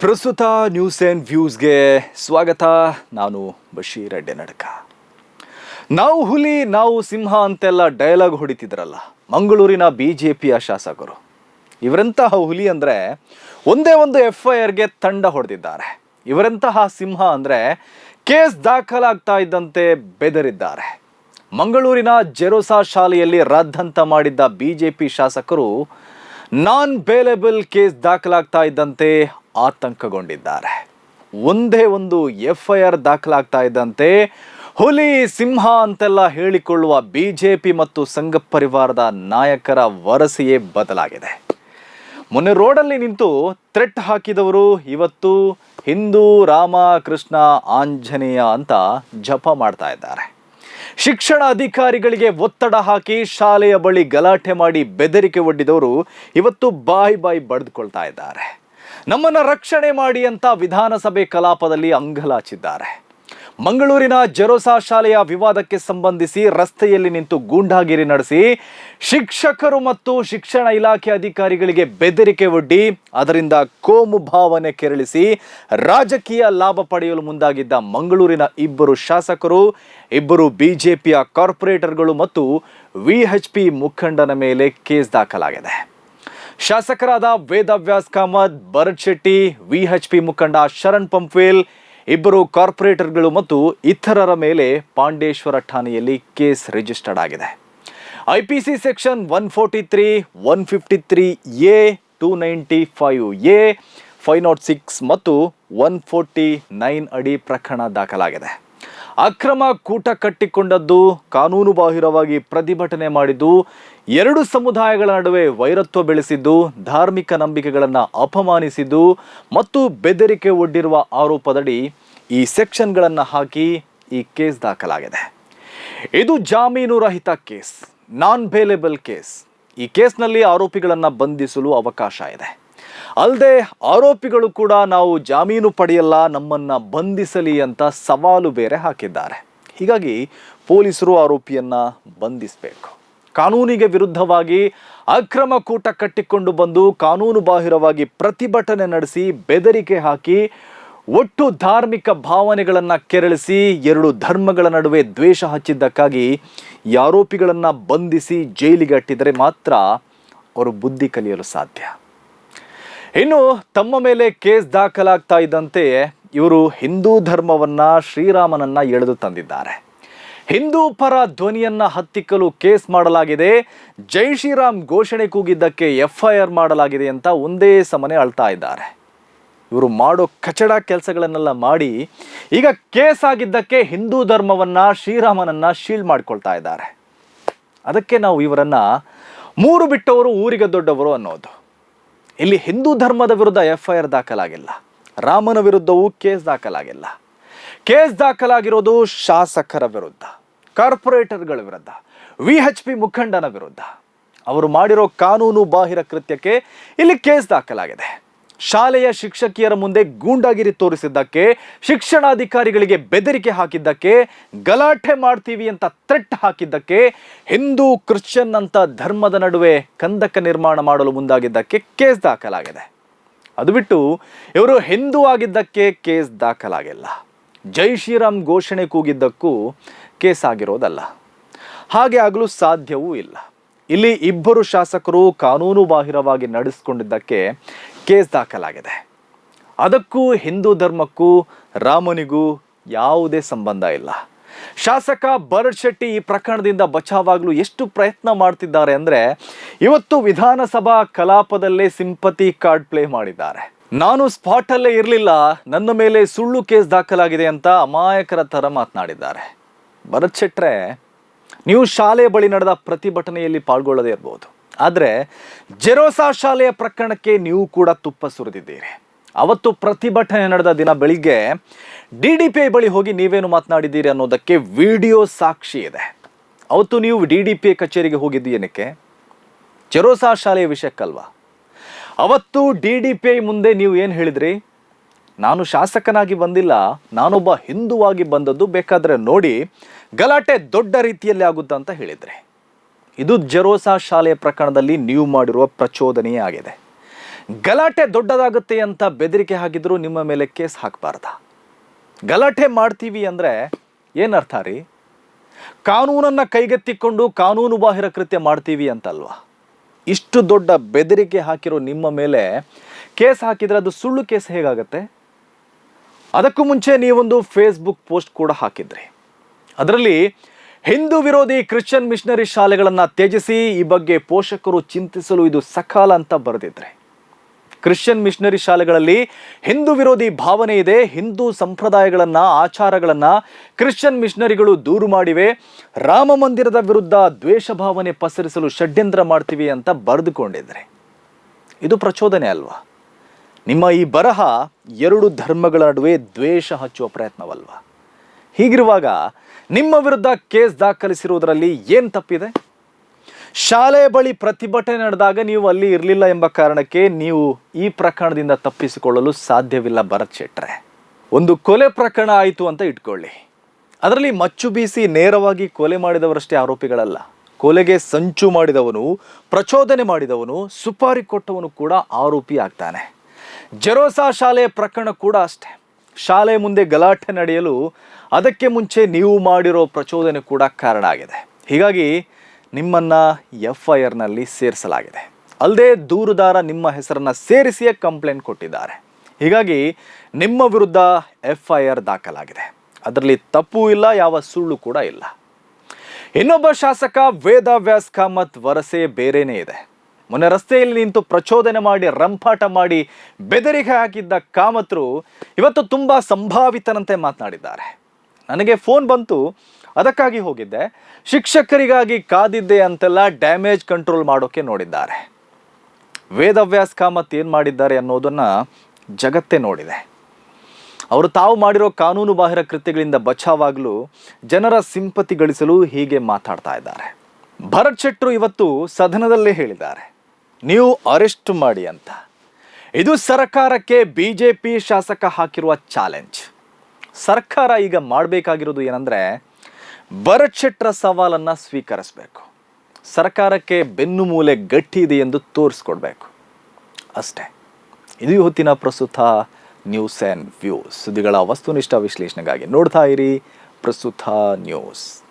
ಪ್ರಸ್ತುತ news and ವ್ಯೂಸ್ಗೆ ಸ್ವಾಗತ. ನಾನು ಬಶೀರ್ ಅಡ್ಡೆ ನಡಕ. ನಾವು ಹುಲಿ, ನಾವು ಸಿಂಹ ಅಂತೆಲ್ಲ ಡೈಲಾಗ್ ಹೊಡಿತಿದ್ರಲ್ಲ, ಮಂಗಳೂರಿನ ಬಿ ಜೆ ಪಿಯ ಶಾಸಕರು. ಇವರಂತಹ ಹುಲಿ ಅಂದರೆ ಒಂದೇ ಒಂದು ಎಫ್ ಐ ಆರ್ಗೆ ತಂಡ ಹೊಡೆದಿದ್ದಾರೆ. ಇವರಂತಹ ಸಿಂಹ ಅಂದರೆ ಕೇಸ್ ದಾಖಲಾಗ್ತಾ ಇದ್ದಂತೆ ಬೆದರಿದ್ದಾರೆ. ಮಂಗಳೂರಿನ ಜೆರೋಸಾ ಶಾಲೆಯಲ್ಲಿ ರದ್ದಂತ ಮಾಡಿದ್ದ ಬಿಜೆಪಿ ಶಾಸಕರು ನಾನ್ ಬೇಲೆಬಲ್ ಕೇಸ್ ದಾಖಲಾಗ್ತಾ ಇದ್ದಂತೆ ಆತಂಕಗೊಂಡಿದ್ದಾರೆ. ಒಂದೇ ಒಂದು ಎಫ್ ಐ ಆರ್ ದಾಖಲಾಗ್ತಾ ಇದ್ದಂತೆ ಹುಲಿ, ಸಿಂಹ ಅಂತೆಲ್ಲ ಹೇಳಿಕೊಳ್ಳುವ ಬಿಜೆಪಿ ಮತ್ತು ಸಂಘ ಪರಿವಾರದ ನಾಯಕರ ವರಸೆಯೇ ಬದಲಾಗಿದೆ. ಮೊನ್ನೆ ರೋಡಲ್ಲಿ ನಿಂತು ಥ್ರೆಟ್ ಹಾಕಿದವರು ಇವತ್ತು ಹಿಂದೂ, ರಾಮ, ಕೃಷ್ಣ, ಆಂಜನೇಯ ಅಂತ ಜಪ ಮಾಡ್ತಾ ಇದ್ದಾರೆ. ಶಿಕ್ಷಣ ಅಧಿಕಾರಿಗಳಿಗೆ ಒತ್ತಡ ಹಾಕಿ ಶಾಲೆಯ ಬಳಿ ಗಲಾಟೆ ಮಾಡಿ ಬೆದರಿಕೆ ಒಡ್ಡಿದವರು ಇವತ್ತು ಬಾಯಿ ಬಾಯಿ ಬಡ್ದುಕೊಳ್ತಾ ಇದ್ದಾರೆ. ನಮ್ಮನ್ನ ರಕ್ಷಣೆ ಮಾಡಿ ಅಂತ ವಿಧಾನಸಭೆ ಕಲಾಪದಲ್ಲಿ ಅಂಗಲಾಚಿದ್ದಾರೆ. ಮಂಗಳೂರಿನ ಜೆರೋಸಾ ಶಾಲೆಯ ವಿವಾದಕ್ಕೆ ಸಂಬಂಧಿಸಿ ರಸ್ತೆಯಲ್ಲಿ ನಿಂತು ಗೂಂಡಾಗಿರಿ ನಡೆಸಿ ಶಿಕ್ಷಕರು ಮತ್ತು ಶಿಕ್ಷಣ ಇಲಾಖೆ ಅಧಿಕಾರಿಗಳಿಗೆ ಬೆದರಿಕೆ ಒಡ್ಡಿ, ಅದರಿಂದ ಕೋಮು ಭಾವನೆ ಕೆರಳಿಸಿ ರಾಜಕೀಯ ಲಾಭ ಪಡೆಯಲು ಮುಂದಾಗಿದ್ದ ಮಂಗಳೂರಿನ ಇಬ್ಬರು ಶಾಸಕರು, ಇಬ್ಬರು ಬಿಜೆಪಿಯ ಕಾರ್ಪೊರೇಟರ್ಗಳು ಮತ್ತು ವಿಎಚ್ಪಿ ಮುಖಂಡನ ಮೇಲೆ ಕೇಸ್ ದಾಖಲಾಗಿದೆ. ಶಾಸಕರಾದ ವೇದವ್ಯಾಸ್ ಕಾಮತ್, ಭರತ್ ಶೆಟ್ಟಿ, ವಿಎಚ್ಪಿ ಮುಖಂಡ ಶರಣ್ ಪಂಪ್ವೇಲ್, ಇಬ್ಬರು ಕಾರ್ಪೊರೇಟರ್ಗಳು ಮತ್ತು ಇತರರ ಮೇಲೆ ಪಾಂಡೇಶ್ವರ ಠಾಣೆಯಲ್ಲಿ ಕೇಸ್ ರಿಜಿಸ್ಟರ್ಡ್ ಆಗಿದೆ. I P C section one forty three, one fifty three A, two ninety five A, five nought six ಮತ್ತು ಒನ್ ಫೋರ್ಟಿ ನೈನ್ ಅಡಿ ಪ್ರಕರಣ ದಾಖಲಾಗಿದೆ. ಅಕ್ರಮ ಕೂಟ ಕಟ್ಟಿಕೊಂಡದ್ದು ಕಾನೂನು ಬಾಹಿರವಾಗಿ ಪ್ರತಿಭಟನೆ ಮಾಡಿದ್ದು ಎರಡು ಸಮುದಾಯಗಳ ನಡುವೆ ವೈರತ್ವ ಬೆಳೆಸಿದ್ದು, ಧಾರ್ಮಿಕ ನಂಬಿಕೆಗಳನ್ನು ಅಪಮಾನಿಸಿದ್ದು ಮತ್ತು ಬೆದರಿಕೆ ಒಡ್ಡಿರುವ ಆರೋಪದಡಿ ಈ ಸೆಕ್ಷನ್ಗಳನ್ನು ಹಾಕಿ ಈ ಕೇಸ್ ದಾಖಲಾಗಿದೆ. ಇದು ಜಾಮೀನು ರಹಿತ ಕೇಸ್ ನಾನ್ ಬೇಲೆಬಲ್ ಕೇಸ್. ಈ ಕೇಸ್ನಲ್ಲಿ ಆರೋಪಿಗಳನ್ನು ಬಂಧಿಸಲು ಅವಕಾಶ ಇದೆ. ಅಲ್ಲದೆ ಆರೋಪಿಗಳು ಕೂಡ ನಾವು ಜಾಮೀನು ಪಡೆಯಲ್ಲ, ನಮ್ಮನ್ನ ಬಂಧಿಸಲಿ ಅಂತ ಸವಾಲು ಬೇರೆ ಹಾಕಿದ್ದಾರೆ. ಹೀಗಾಗಿ ಪೊಲೀಸರು ಆರೋಪಿಯನ್ನ ಬಂಧಿಸಬೇಕು. ಕಾನೂನಿಗೆ ವಿರುದ್ಧವಾಗಿ ಅಕ್ರಮ ಕೂಟ ಕಟ್ಟಿಕೊಂಡು ಬಂದು ಕಾನೂನು ಬಾಹಿರವಾಗಿ ಪ್ರತಿಭಟನೆ ನಡೆಸಿ ಬೆದರಿಕೆ ಹಾಕಿ ಒಟ್ಟು ಧಾರ್ಮಿಕ ಭಾವನೆಗಳನ್ನು ಕೆರಳಿಸಿ ಎರಡು ಧರ್ಮಗಳ ನಡುವೆ ದ್ವೇಷ ಹಚ್ಚಿದ್ದಕ್ಕಾಗಿ ಈ ಆರೋಪಿಗಳನ್ನ ಬಂಧಿಸಿ ಜೈಲಿಗೆ ಅಟ್ಟಿದರೆ ಮಾತ್ರ ಅವರು ಬುದ್ಧಿ ಕಲಿಯಲು ಸಾಧ್ಯ. ಇನ್ನು ತಮ್ಮ ಮೇಲೆ ಕೇಸ್ ದಾಖಲಾಗ್ತಾ ಇದ್ದಂತೆ ಇವರು ಹಿಂದೂ ಧರ್ಮವನ್ನ ಶ್ರೀರಾಮನನ್ನ ಎಳೆದು ತಂದಿದ್ದಾರೆ. ಹಿಂದೂ ಪರ ಧ್ವನಿಯನ್ನ ಹತ್ತಿಕ್ಕಲು ಕೇಸ್ ಮಾಡಲಾಗಿದೆ. ಜೈ ಶ್ರೀರಾಮ್ ಘೋಷಣೆ ಕೂಗಿದ್ದಕ್ಕೆ ಎಫ್ ಐ ಆರ್ ಮಾಡಲಾಗಿದೆ ಅಂತ ಒಂದೇ ಸಮನೆ ಅಳ್ತಾ ಇದ್ದಾರೆ. ಇವರು ಮಾಡೋ ಕಚಡ ಕೆಲಸಗಳನ್ನೆಲ್ಲ ಮಾಡಿ ಈಗ ಕೇಸ್ ಆಗಿದ್ದಕ್ಕೆ ಹಿಂದೂ ಧರ್ಮವನ್ನ ಶ್ರೀರಾಮನನ್ನ ಶೀಲ್ಡ್ ಮಾಡ್ಕೊಳ್ತಾ ಇದ್ದಾರೆ. ಅದಕ್ಕೆ ನಾವು ಇವರನ್ನ ಮೂರು ಬಿಟ್ಟವರು ಊರಿಗೆ ದೊಡ್ಡವರು ಅನ್ನೋದು. ಇಲ್ಲಿ ಹಿಂದೂ ಧರ್ಮದ ವಿರುದ್ಧ ಎಫ್ ಐ ಆರ್ ದಾಖಲಾಗಿಲ್ಲ. ರಾಮನ ವಿರುದ್ಧವೂ ಕೇಸ್ ದಾಖಲಾಗಿಲ್ಲ. ಕೇಸ್ ದಾಖಲಾಗಿರೋದು ಶಾಸಕರ ವಿರುದ್ಧ, ಕಾರ್ಪೊರೇಟರ್ಗಳ ವಿರುದ್ಧ ವಿ ಎಚ್ ಪಿ ಮುಖಂಡನ ವಿರುದ್ಧ. ಅವರು ಮಾಡಿರೋ ಕಾನೂನು ಬಾಹಿರ ಕೃತ್ಯಕ್ಕೆ ಇಲ್ಲಿ ಕೇಸ್ ದಾಖಲಾಗಿದೆ. ಶಾಲೆಯ ಶಿಕ್ಷಕಿಯರ ಮುಂದೆ ಗೂಂಡಾಗಿರಿ ತೋರಿಸಿದ್ದಕ್ಕೆ, ಶಿಕ್ಷಣಾಧಿಕಾರಿಗಳಿಗೆ ಬೆದರಿಕೆ ಹಾಕಿದ್ದಕ್ಕೆ, ಗಲಾಟೆ ಮಾಡ್ತೀವಿ ಅಂತ ಥ್ರೆಟ್ ಹಾಕಿದ್ದಕ್ಕೆ, ಹಿಂದೂ ಕ್ರಿಶ್ಚಿಯನ್ ಅಂತ ಧರ್ಮದ ನಡುವೆ ಕಂದಕ ನಿರ್ಮಾಣ ಮಾಡಲು ಮುಂದಾಗಿದ್ದಕ್ಕೆ ಕೇಸ್ ದಾಖಲಾಗಿದೆ. ಅದು ಬಿಟ್ಟು ಇವರು ಹಿಂದೂ ಆಗಿದ್ದಕ್ಕೆ ಕೇಸ್ ದಾಖಲಾಗಿಲ್ಲ. ಜೈ ಶ್ರೀರಾಮ್ ಘೋಷಣೆ ಕೂಗಿದ್ದಕ್ಕೂ ಕೇಸ್ ಆಗಿರೋದಲ್ಲ. ಹಾಗೆ ಆಗಲು ಸಾಧ್ಯವೂ ಇಲ್ಲ. ಇಲ್ಲಿ ಇಬ್ಬರು ಶಾಸಕರು ಕಾನೂನು ಬಾಹಿರವಾಗಿ ನಡೆಸಿಕೊಂಡಿದ್ದಕ್ಕೆ ಕೇಸ್ ದಾಖಲಾಗಿದೆ. ಅದಕ್ಕೂ ಹಿಂದೂ ಧರ್ಮಕ್ಕೂ ರಾಮನಿಗೂ ಯಾವುದೇ ಸಂಬಂಧ ಇಲ್ಲ. ಶಾಸಕ ಭರತ್ ಶೆಟ್ಟಿ ಈ ಪ್ರಕರಣದಿಂದ ಬಚಾವಾಗಲು ಎಷ್ಟು ಪ್ರಯತ್ನ ಮಾಡ್ತಿದ್ದಾರೆ ಅಂದರೆ, ಇವತ್ತು ವಿಧಾನಸಭಾ ಕಲಾಪದಲ್ಲೇ ಸಿಂಪತಿ ಕಾರ್ಡ್ ಪ್ಲೇ ಮಾಡಿದ್ದಾರೆ. ನಾನು ಸ್ಪಾಟಲ್ಲೇ ಇರಲಿಲ್ಲ, ನನ್ನ ಮೇಲೆ ಸುಳ್ಳು ಕೇಸ್ ದಾಖಲಾಗಿದೆ ಅಂತ ಅಮಾಯಕರ ಥರ ಮಾತನಾಡಿದ್ದಾರೆ. ಭರತ್ ಶೆಟ್ರೆ, ನೀವು ಶಾಲೆ ಬಳಿ ನಡೆದ ಪ್ರತಿಭಟನೆಯಲ್ಲಿ ಪಾಲ್ಗೊಳ್ಳದೇ ಇರಬಹುದು ಆದರೆ ಜೆರೋಸಾ ಶಾಲೆಯ ಪ್ರಕರಣಕ್ಕೆ ನೀವು ಕೂಡ ತುಪ್ಪ ಸುರಿದಿದ್ದೀರಿ. ಅವತ್ತು ಪ್ರತಿಭಟನೆ ನಡೆದ ದಿನ ಬೆಳಿಗ್ಗೆ ಡಿ ಡಿ ಪಿ ಐ ಬಳಿ ಹೋಗಿ ನೀವೇನು ಮಾತನಾಡಿದ್ದೀರಿ ಅನ್ನೋದಕ್ಕೆ ವಿಡಿಯೋ ಸಾಕ್ಷಿ ಇದೆ. ಅವತ್ತು ನೀವು ಡಿ ಡಿ ಪಿ ಐ ಕಚೇರಿಗೆ ಹೋಗಿದ್ದು ಏನಕ್ಕೆ? ಜೆರೋಸಾ ಶಾಲೆಯ ವಿಷಯಕ್ಕಲ್ವಾ? ಅವತ್ತು ಡಿ ಡಿ ಪಿ ಐ ಮುಂದೆ ನೀವು ಏನು ಹೇಳಿದ್ರಿ? ನಾನು ಶಾಸಕನಾಗಿ ಬಂದಿಲ್ಲ, ನಾನೊಬ್ಬ ಹಿಂದುವಾಗಿ ಬಂದದ್ದು ಬೇಕಾದರೆ ನೋಡಿ ಗಲಾಟೆ ದೊಡ್ಡ ರೀತಿಯಲ್ಲಿ ಆಗುತ್ತಾ ಅಂತ ಹೇಳಿದ್ರಿ. ಇದು ಜೆರೋಸಾ ಶಾಲೆಯ ಪ್ರಕರಣದಲ್ಲಿ ನೀವು ಮಾಡಿರುವ ಪ್ರಚೋದನೆಯೇ ಆಗಿದೆ. ಗಲಾಟೆ ದೊಡ್ಡದಾಗುತ್ತೆ ಅಂತ ಬೆದರಿಕೆ ಹಾಕಿದ್ರು ನಿಮ್ಮ ಮೇಲೆ ಕೇಸ್ ಹಾಕಬಾರ್ದ? ಗಲಾಟೆ ಮಾಡ್ತೀವಿ ಅಂದರೆ ಏನರ್ಥ ರೀ? ಕಾನೂನನ್ನು ಕೈಗೆತ್ತಿಕೊಂಡು ಕಾನೂನು ಬಾಹಿರ ಕೃತ್ಯ ಮಾಡ್ತೀವಿ ಅಂತಲ್ವಾ? ಇಷ್ಟು ದೊಡ್ಡ ಬೆದರಿಕೆ ಹಾಕಿರೋ ನಿಮ್ಮ ಮೇಲೆ ಕೇಸ್ ಹಾಕಿದರೆ ಅದು ಸುಳ್ಳು ಕೇಸ್ ಹೇಗಾಗತ್ತೆ? ಅದಕ್ಕೂ ಮುಂಚೆ ನೀವೊಂದು ಫೇಸ್ಬುಕ್ ಪೋಸ್ಟ್ ಕೂಡ ಹಾಕಿದ್ರಿ. ಅದರಲ್ಲಿ ಹಿಂದೂ ವಿರೋಧಿ ಕ್ರಿಶ್ಚಿಯನ್ ಮಿಷನರಿ ಶಾಲೆಗಳನ್ನು ತ್ಯಜಿಸಿ ಈ ಬಗ್ಗೆ ಪೋಷಕರು ಚಿಂತಿಸಲು ಇದು ಸಕಾಲ ಅಂತ ಬರೆದಿದ್ರೆ ಕ್ರಿಶ್ಚಿಯನ್ ಮಿಷನರಿ ಶಾಲೆಗಳಲ್ಲಿ ಹಿಂದೂ ವಿರೋಧಿ ಭಾವನೆ ಇದೆ. ಹಿಂದೂ ಸಂಪ್ರದಾಯಗಳನ್ನು, ಆಚಾರಗಳನ್ನು ಕ್ರಿಶ್ಚಿಯನ್ ಮಿಷನರಿಗಳು ದೂರು ಮಾಡಿವೆ. ರಾಮ ಮಂದಿರದ ವಿರುದ್ಧ ದ್ವೇಷ ಭಾವನೆ ಪಸರಿಸಲು ಷಡ್ಯಂತ್ರ ಮಾಡ್ತೀವಿ ಅಂತ ಬರೆದುಕೊಂಡಿದ್ರೆ ಇದು ಪ್ರಚೋದನೆ ಅಲ್ವಾ? ನಿಮ್ಮ ಈ ಬರಹ ಎರಡು ಧರ್ಮಗಳ ನಡುವೆ ದ್ವೇಷ ಹಚ್ಚುವ ಪ್ರಯತ್ನವಲ್ವಾ? ಹೀಗಿರುವಾಗ ನಿಮ್ಮ ವಿರುದ್ಧ ಕೇಸ್ ದಾಖಲಿಸಿರುವುದರಲ್ಲಿ ಏನು ತಪ್ಪಿದೆ? ಶಾಲೆ ಬಳಿ ಪ್ರತಿಭಟನೆ ನಡೆದಾಗ ನೀವು ಅಲ್ಲಿ ಇರಲಿಲ್ಲ ಎಂಬ ಕಾರಣಕ್ಕೆ ನೀವು ಈ ಪ್ರಕರಣದಿಂದ ತಪ್ಪಿಸಿಕೊಳ್ಳಲು ಸಾಧ್ಯವಿಲ್ಲ ಭರತ್ ಒಂದು ಕೊಲೆ ಪ್ರಕರಣ ಆಯಿತು ಅಂತ ಇಟ್ಕೊಳ್ಳಿ. ಅದರಲ್ಲಿ ಮಚ್ಚು ಬೀಸಿ ನೇರವಾಗಿ ಕೊಲೆ ಮಾಡಿದವರಷ್ಟೇ ಆರೋಪಿಗಳಲ್ಲ. ಕೊಲೆಗೆ ಸಂಚು ಮಾಡಿದವನು, ಪ್ರಚೋದನೆ ಮಾಡಿದವನು, ಸುಪಾರಿ ಕೊಟ್ಟವನು ಕೂಡ ಆರೋಪಿ ಆಗ್ತಾನೆ. ಜೆರೋಸಾ ಶಾಲೆ ಪ್ರಕರಣ ಕೂಡ ಅಷ್ಟೇ. ಶಾಲೆ ಮುಂದೆ ಗಲಾಟೆ ನಡೆಯಲು ಅದಕ್ಕೆ ಮುಂಚೆ ನೀವು ಮಾಡಿರೋ ಪ್ರಚೋದನೆ ಕೂಡ ಕಾರಣ ಆಗಿದೆ. ಹೀಗಾಗಿ ನಿಮ್ಮನ್ನು ಎಫ್ ಐ ಆರ್ನಲ್ಲಿ ಸೇರಿಸಲಾಗಿದೆ. ಅಲ್ಲದೆ ದೂರುದಾರ ನಿಮ್ಮ ಹೆಸರನ್ನು ಸೇರಿಸಿಯೇ ಕಂಪ್ಲೇಂಟ್ ಕೊಟ್ಟಿದ್ದಾರೆ. ಹೀಗಾಗಿ ನಿಮ್ಮ ವಿರುದ್ಧ ಎಫ್ ಐ ಆರ್ ದಾಖಲಾಗಿದೆ. ಅದರಲ್ಲಿ ತಪ್ಪು ಇಲ್ಲ, ಯಾವ ಸುಳ್ಳು ಕೂಡ ಇಲ್ಲ. ಇನ್ನೊಬ್ಬ ಶಾಸಕ ವೇದವ್ಯಾಸ್ ಕಾಮತ್ ವರಸೆ ಬೇರೇನೇ ಇದೆ. ಮೊನ್ನೆ ರಸ್ತೆಯಲ್ಲಿ ನಿಂತು ಪ್ರಚೋದನೆ ಮಾಡಿ, ರಂಪಾಟ ಮಾಡಿ ಬೆದರಿಕೆ ಹಾಕಿದ್ದ ಕಾಮತ್ರು ಇವತ್ತು ತುಂಬ ಸಂಭಾವಿತನಂತೆ ಮಾತನಾಡಿದ್ದಾರೆ. ನನಗೆ ಫೋನ್ ಬಂತು, ಅದಕ್ಕಾಗಿ ಹೋಗಿದ್ದೆ. ಶಿಕ್ಷಕರಿಗಾಗಿ ಕಾದಿದ್ದೆ ಅಂತೆಲ್ಲ ಡ್ಯಾಮೇಜ್ ಕಂಟ್ರೋಲ್ ಮಾಡೋಕೆ ನೋಡಿದ್ದಾರೆ. ವೇದವ್ಯಾಸ್ ಕಾಮತ್ ಏನು ಮಾಡಿದ್ದಾರೆ ಅನ್ನೋದನ್ನು ಜಗತ್ತೇ ನೋಡಿದೆ. ಅವರು ತಾವು ಮಾಡಿರೋ ಕಾನೂನು ಬಾಹಿರ ಕೃತ್ಯಗಳಿಂದ ಬಚಾವಾಗಲು ಜನರ ಸಿಂಪತಿ ಗಳಿಸಲು ಹೀಗೆ ಮಾತಾಡ್ತಾ ಇದ್ದಾರೆ. ಭರತ್ ಶೆಟ್ರು ಇವತ್ತು ಸದನದಲ್ಲೇ ಹೇಳಿದ್ದಾರೆ. ನೀವು ಅರೆಸ್ಟ್ ಮಾಡಿ ಅಂತ. ಇದು ಸರ್ಕಾರಕ್ಕೆ ಬಿ ಜೆ ಪಿ ಶಾಸಕ ಹಾಕಿರುವ ಚಾಲೆಂಜ್. ಸರ್ಕಾರ ಈಗ ಮಾಡಬೇಕಾಗಿರೋದು ಏನಂದರೆ ಶೆಟ್ಟರ ಸವಾಲನ್ನು ಸ್ವೀಕರಿಸಬೇಕು. ಸರ್ಕಾರಕ್ಕೆ ಬೆನ್ನು ಮೂಲೆ ಗಟ್ಟಿ ಇದೆ ಎಂದು ತೋರಿಸ್ಕೊಡ್ಬೇಕು. ಅಷ್ಟೇ. ಇದು ಇವತ್ತಿನ ಪ್ರಸ್ತುತ ನ್ಯೂಸ್ ಆ್ಯಂಡ್ ವ್ಯೂಸ್. ಸುದ್ದಿಗಳ ವಸ್ತುನಿಷ್ಠ ವಿಶ್ಲೇಷಣೆಗಾಗಿ ನೋಡ್ತಾ ಇರಿ ಪ್ರಸ್ತುತ ನ್ಯೂಸ್.